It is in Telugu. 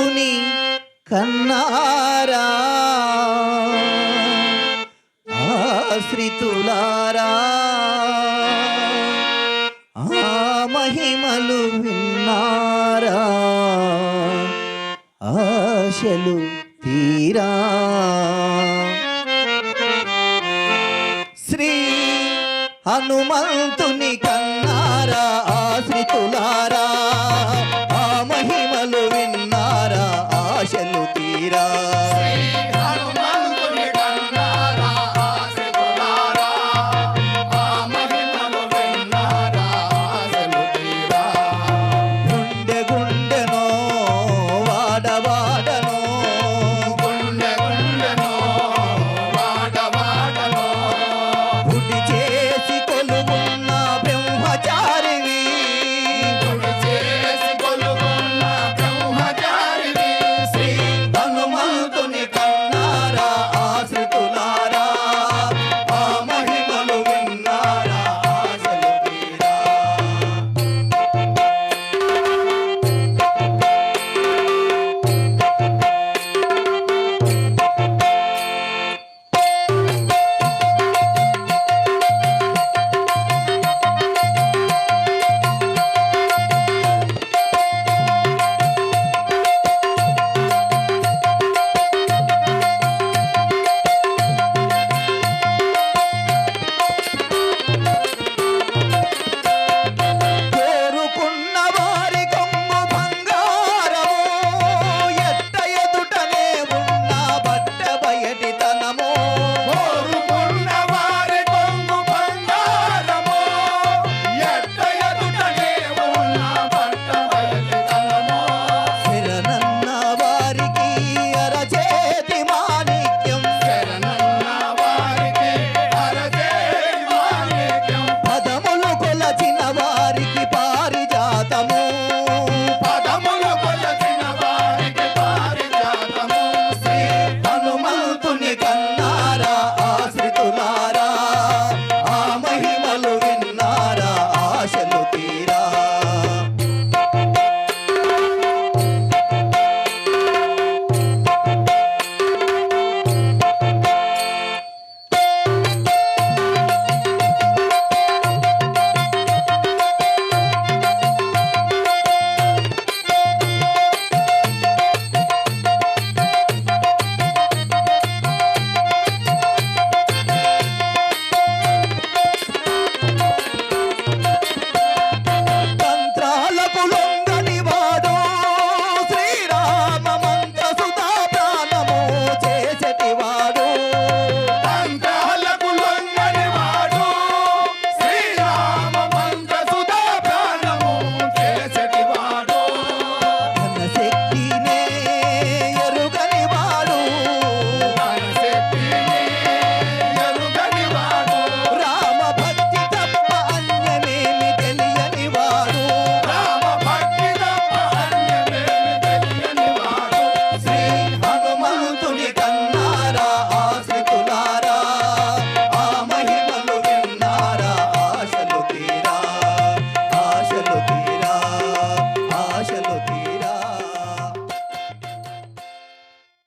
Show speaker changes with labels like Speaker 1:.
Speaker 1: హనుమంతుని కన్నారా. ఆశ్రితులారా ఆ మహిమలు విన్నారా. ఆశలు తీరా. శ్రీ హనుమంతుని కన్నారా.